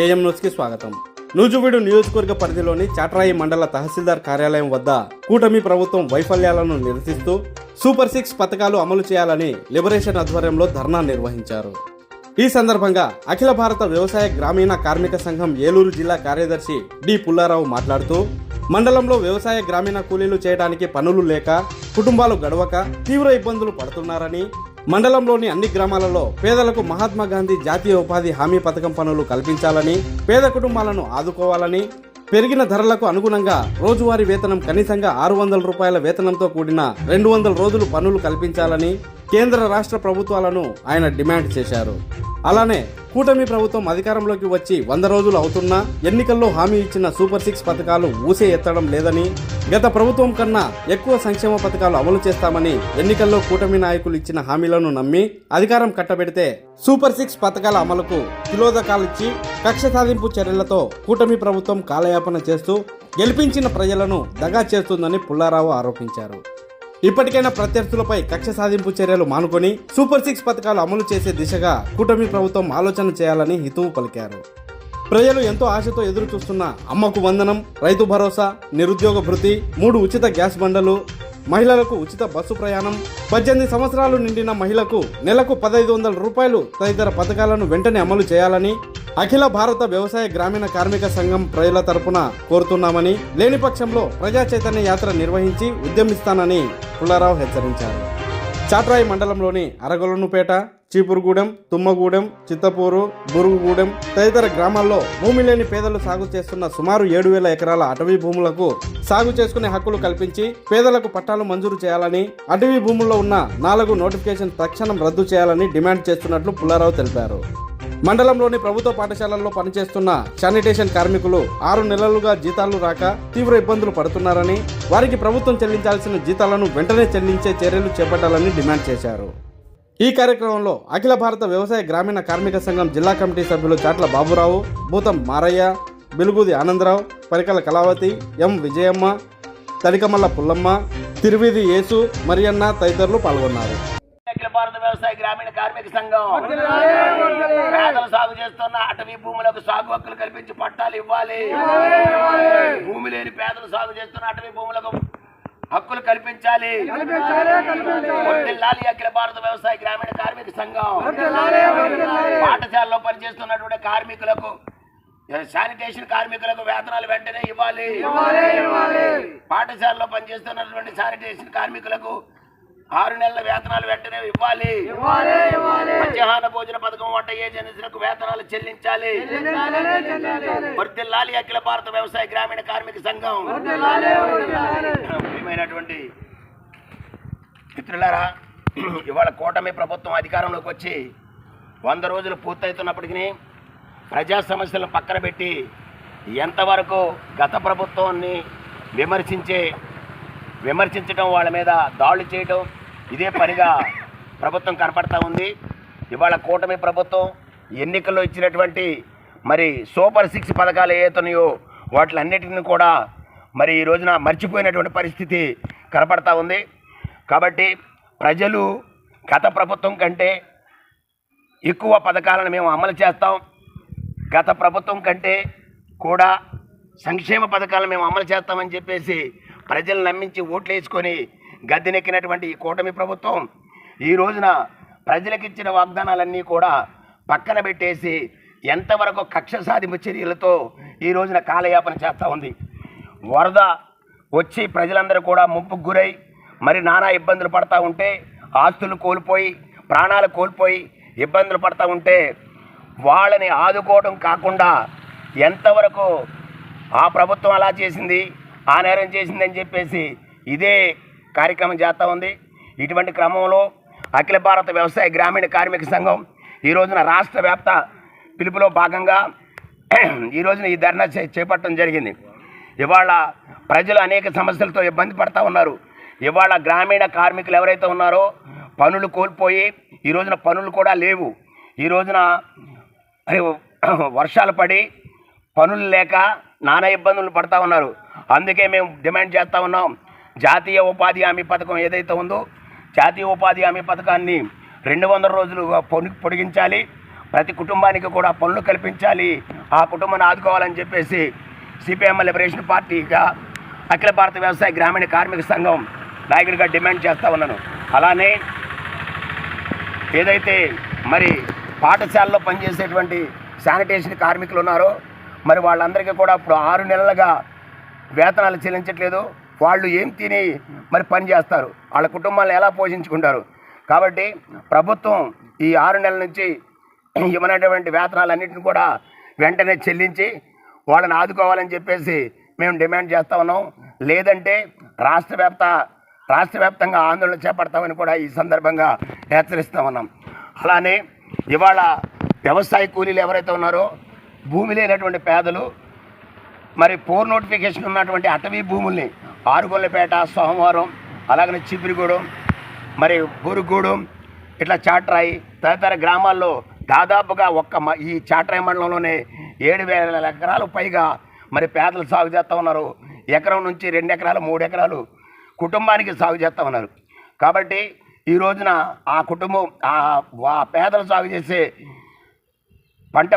AM న్యూస్కి స్వాగతం. నూజువీడు నియోజకవర్గ పరిధిలోని చాట్రాయి మండల తహసీల్దార్ కార్యాలయం వద్ద కూటమి ప్రభుత్వం వైఫల్యాలను నిరసిస్తూ సూపర్ సిక్స్ పథకాలు అమలు చేయాలని లిబరేషన్ ఆధ్వర్యంలో ధర్నా నిర్వహించారు. ఈ సందర్భంగా అఖిల భారత వ్యవసాయ గ్రామీణ కార్మిక సంఘం ఏలూరు జిల్లా కార్యదర్శి డి పుల్లారావు మాట్లాడుతూ మండలంలో వ్యవసాయ గ్రామీణ కూలీలు చేయడానికి పనులు లేక కుటుంబాలు గడవక తీవ్ర ఇబ్బందులు పడుతున్నారని మండలంలోని అన్ని గ్రామాలలో పేదలకు మహాత్మా గాంధీ జాతీయ ఉపాధి హామీ పథకం పనులు కల్పించాలని పేద కుటుంబాలను ఆదుకోవాలని పెరిగిన ధరలకు అనుగుణంగా రోజువారీ వేతనం కనీసంగా ఆరు వందల రూపాయల వేతనంతో కూడిన రెండు వందల రోజులు పనులు కల్పించాలని కేంద్ర రాష్ట్ర ప్రభుత్వాలను ఆయన డిమాండ్ చేశారు. అలానే కూటమి ప్రభుత్వం అధికారంలోకి వచ్చి వంద రోజులు అవుతున్నా ఎన్నికల్లో హామీ ఇచ్చిన సూపర్ సిక్స్ పథకాలు ఊసే ఎత్తడం లేదని గత ప్రభుత్వం కన్నా ఎక్కువ సంక్షేమ పథకాలు అమలు చేస్తామని ఎన్నికల్లో కూటమి నాయకులు ఇచ్చిన హామీలను నమ్మి అధికారం కట్టబెడితే సూపర్ సిక్స్ పథకాల అమలుకు తిలోదకాలిచ్చి కక్ష సాధింపు చర్యలతో కూటమి ప్రభుత్వం కాలయాపన చేస్తూ గెలిపించిన ప్రజలను దగా చేస్తుందని పుల్లారావు ఆరోపించారు. ఇప్పటికైనా ప్రత్యర్థులపై కక్ష సాధింపు చర్యలు మానుకొని సూపర్ సిక్స్ పథకాలు అమలు చేసే దిశగా కూటమి ప్రభుత్వం ఆలోచన చేయాలని హితవు పలికారు. ప్రజలు ఎంతో ఆశతో ఎదురు చూస్తున్న అమ్మకు వందనం రైతు భరోసా నిరుద్యోగ భృతి మూడు ఉచిత గ్యాస్ బండలు మహిళలకు ఉచిత బస్సు ప్రయాణం పద్దెనిమిది సంవత్సరాలు నిండిన మహిళకు నెలకు పదహైదు వందల రూపాయలు తదితర పథకాలను వెంటనే అమలు చేయాలని అఖిల భారత వ్యవసాయ గ్రామీణ కార్మిక సంఘం ప్రజల తరపున కోరుతున్నామని లేని పక్షంలో ప్రజా చైతన్య యాత్ర నిర్వహించి ఉద్యమిస్తానని పుల్లారావు హెచ్చరించారు. చాట్రాయి మండలంలోని అరగొలనుపేట చీపురుగూడెం తుమ్మగూడెం చిత్తపూరు బురుగుగూడెం తదితర గ్రామాల్లో భూమి లేని పేదలు సాగు చేస్తున్న సుమారు ఏడు వేల ఎకరాల అటవీ భూములకు సాగు చేసుకునే హక్కులు కల్పించి పేదలకు పట్టాలు మంజూరు చేయాలని అటవీ భూముల్లో ఉన్న నాలుగు నోటిఫికేషన్ తక్షణం రద్దు చేయాలని డిమాండ్ చేస్తున్నట్లు పుల్లారావు తెలిపారు. మండలంలోని ప్రభుత్వ పాఠశాలల్లో పనిచేస్తున్న శానిటేషన్ కార్మికులు ఆరు నెలలుగా జీతాలు రాక తీవ్ర ఇబ్బందులు పడుతున్నారని వారికి ప్రభుత్వం చెల్లించాల్సిన జీతాలను వెంటనే చెల్లించే చర్యలు చేపట్టాలని డిమాండ్ చేశారు. ఈ కార్యక్రమంలో అఖిల భారత వ్యవసాయ గ్రామీణ కార్మిక సంఘం జిల్లా కమిటీ సభ్యులు చాట్ల బాబురావు భూతం మారయ్య బిలుగుది ఆనందరావు పరికల కళావతి ఎం విజయమ్మ తడికమల్ల పుల్లమ్మ తిరువిధి యేసు మరియన్న తదితరులు పాల్గొన్నారు. వ్యవసాయ గ్రామీణ కార్మిక సంఘం. పేదలు సాగు చేస్తున్న అటవీ భూములకు సాగు హక్కులు కల్పించి పట్టాలు ఇవ్వాలి. భూమి లేని పేదలు సాగు చేస్తున్న అటవీ భూములకు హక్కులు కల్పించాలి. వర్ధిల్లాలి అఖిల భారత వ్యవసాయ గ్రామీణ కార్మిక సంఘం. పాఠశాలలో పనిచేస్తున్నటువంటి కార్మికులకు శానిటేషన్ కార్మికులకు వేతనాలు వెంటనే ఇవ్వాలి. పాఠశాలలో పనిచేస్తున్నటువంటి శానిటేషన్ కార్మికులకు ఆరు నెలల వేతనాలు వెంటనే ఇవ్వాలి. మధ్యాహ్న భోజన పథకం వంట ఏజెన్సీలకు వేతనాలు చెల్లించాలి. వర్ధిల్లాలి అఖిల భారత వ్యవసాయ గ్రామీణ కార్మిక సంఘం. ప్రియమైనటువంటి మిత్రులారా ఇవాళ కూటమి ప్రభుత్వం అధికారంలోకి వచ్చి వంద రోజులు పూర్తవుతున్నప్పటికీ ప్రజా సమస్యలను పక్కన పెట్టి ఎంతవరకు గత ప్రభుత్వాన్ని విమర్శించే విమర్శించడం వాళ్ళ మీద దాడులు చేయడం ఇదే పనిగా ప్రభుత్వం కనపడతా ఉంది. ఇవాళ కూటమి ప్రభుత్వం ఎన్నికల్లో ఇచ్చినటువంటి మరి సూపర్ సిక్స్ పథకాలు ఏతున్నాయో వాటిలన్నిటిని కూడా మరి ఈ రోజున మర్చిపోయినటువంటి పరిస్థితి కనపడతా ఉంది. కాబట్టి ప్రజలు గత ప్రభుత్వం కంటే ఎక్కువ పథకాలను మేము అమలు చేస్తాం. గత ప్రభుత్వం కంటే కూడా సంక్షేమ పథకాలను మేము అమలు చేస్తామని చెప్పేసి ప్రజలు నమ్మించి ఓట్లు వేసుకొని గద్దెనెక్కినటువంటి ఈ కూటమి ప్రభుత్వం ఈ రోజున ప్రజలకిచ్చిన వాగ్దానాలన్నీ కూడా పక్కన పెట్టేసి ఎంతవరకు కక్ష సాధింపు చర్యలతో ఈ రోజున కాలయాపన చేస్తూ ఉంది. వరద వచ్చి ప్రజలందరూ కూడా ముప్పుకు గురై మరి నానా ఇబ్బందులు పడతా ఉంటే ఆస్తులు కోల్పోయి ప్రాణాలు కోల్పోయి ఇబ్బందులు పడతా ఉంటే వాళ్ళని ఆదుకోవడం కాకుండా ఎంతవరకు ఆ ప్రభుత్వం అలా చేసింది ఆ నేరం చేసిందని చెప్పేసి ఇదే కార్యక్రమం చేస్తూ ఉంది. ఇటువంటి క్రమంలో అఖిల భారత వ్యవసాయ గ్రామీణ కార్మిక సంఘం ఈ రోజున రాష్ట్ర వ్యాప్త పిలుపులో భాగంగా ఈ రోజున ఈ ధర్నా చే- చేపట్టడం జరిగింది. ఇవాళ ప్రజలు అనేక సమస్యలతో ఇబ్బంది పడతా ఉన్నారు. ఇవాళ గ్రామీణ కార్మికులు ఎవరైతే ఉన్నారో పనులు కోల్పోయి ఈ రోజున పనులు కూడా లేవు. ఈ రోజున వర్షాలు పడి పనులు లేక నానా ఇబ్బందులు పడతా ఉన్నారు. అందుకే మేము డిమాండ్ చేస్తూ ఉన్నాం. జాతీయ ఉపాధి హామీ పథకం ఏదైతే ఉందో జాతీయ ఉపాధి హామీ పథకాన్ని రెండు వందల రోజులుగా పొడిగించాలి. ప్రతి కుటుంబానికి కూడా పనులు కల్పించాలి. ఆ కుటుంబాన్ని ఆదుకోవాలని చెప్పేసి సిపిఎం లిబరేషన్ పార్టీగా అఖిల భారత వ్యవసాయ గ్రామీణ కార్మిక సంఘం నాయకుడిగా డిమాండ్ చేస్తూ ఉన్నాను. అలానే ఏదైతే మరి పాఠశాలలో పనిచేసేటువంటి శానిటేషన్ కార్మికులు ఉన్నారో మరి వాళ్ళందరికీ కూడా ఇప్పుడు ఆరు నెలలుగా వేతనాలు చెల్లించట్లేదు. వాళ్ళు ఏం తిని మరి పని చేస్తారు? వాళ్ళ కుటుంబాలను ఎలా పోషించుకుంటారు? కాబట్టి ప్రభుత్వం ఈ ఆరు నెలల నుంచి ఇవ్వనటువంటి వేతనాలన్నింటిని కూడా వెంటనే చెల్లించి వాళ్ళని ఆదుకోవాలని చెప్పేసి మేము డిమాండ్ చేస్తా ఉన్నాం. లేదంటే రాష్ట్ర వ్యాప్త రాష్ట్ర వ్యాప్తంగా ఆందోళన చేపడతామని కూడా ఈ సందర్భంగా హెచ్చరిస్తా ఉన్నాం. అలానే ఇవాళ వ్యవసాయ కూలీలు ఎవరైతే ఉన్నారో భూమి లేనటువంటి పేదలు మరి పోర్ నోటిఫికేషన్ ఉన్నటువంటి అటవీ భూముల్ని ఆరుగొల్లపేట సోమవారం అలాగనే చిపిరిగూడెం మరి బురుగూడెం ఇట్లా చాట్రాయి తదితర గ్రామాల్లో దాదాపుగా ఒక్క మ- ఈ చాట్రాయి మండలంలోనే ఏడు వేల ఎకరాలు పైగా మరి పేదలు సాగు చేస్తూ ఉన్నారు. ఎకరం నుంచి రెండు ఎకరాలు మూడు ఎకరాలు కుటుంబానికి సాగు చేస్తూ ఉన్నారు. కాబట్టి ఈ రోజున ఆ కుటుంబం ఆ పేదలు సాగు చేసే పంట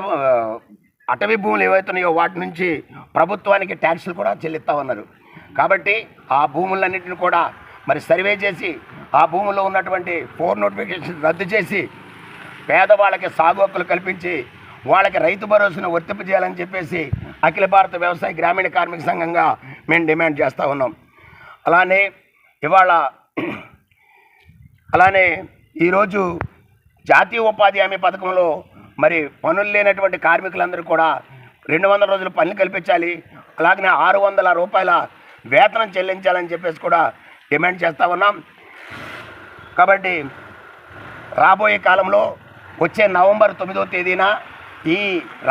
అటవీ భూములు ఏవైతున్నాయో వాటి నుంచి ప్రభుత్వానికి ట్యాక్సులు కూడా చెల్లిస్తా ఉన్నారు. కాబట్టి ఆ భూములన్నింటిని కూడా మరి సర్వే చేసి ఆ భూముల్లో ఉన్నటువంటి ఫోర్ నోటిఫికేషన్ రద్దు చేసి పేదవాళ్ళకి సాగు హక్కులు కల్పించి వాళ్ళకి రైతు భరోసాను వర్తింపజేయాలని చెప్పేసి అఖిల భారత వ్యవసాయ గ్రామీణ కార్మిక సంఘంగా మేము డిమాండ్ చేస్తూ ఉన్నాం. అలానే ఇవాళ అలానే ఈరోజు జాతీయ ఉపాధి హామీ పథకంలో మరి పనులు లేనటువంటి కార్మికులందరూ కూడా రెండు వందల రోజులు పనులు కల్పించాలి అలాగనే ఆరు వందల రూపాయల వేతనం చెల్లించాలని చెప్పేసి కూడా డిమాండ్ చేస్తూ ఉన్నాం. కాబట్టి రాబోయే కాలంలో వచ్చే నవంబర్ తొమ్మిదో తేదీన ఈ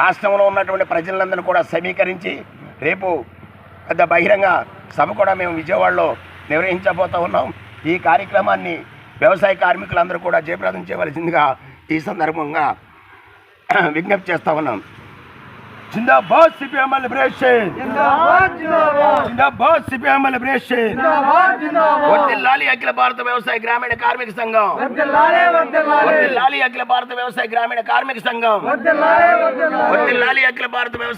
రాష్ట్రంలో ఉన్నటువంటి ప్రజలందరినీ కూడా సమీకరించి రేపు పెద్ద బహిరంగ సభ కూడా మేము విజయవాడలో నిర్వహించబోతూ ఉన్నాం. ఈ కార్యక్రమాన్ని వ్యవసాయ కార్మికులందరూ కూడా జయప్రదం చేయవలసిందిగా ఈ సందర్భంగా విజ్ఞప్తి చేస్తూ ఉన్నాం. జిందాబాద్ సిపిఎం లిబరేషన్ జిందాబాద్ సిపిఎం లిబరేషన్ వర్ధిల్లాలి అఖిల భారత వ్యవసాయ గ్రామీణ కార్మిక సంఘం. వర్ధిల్లాలి అఖిల భారత వ్యవసాయ గ్రామీణ కార్మిక సంఘం. వర్ధిల్లాలి అఖిల భారత వ్యవసాయ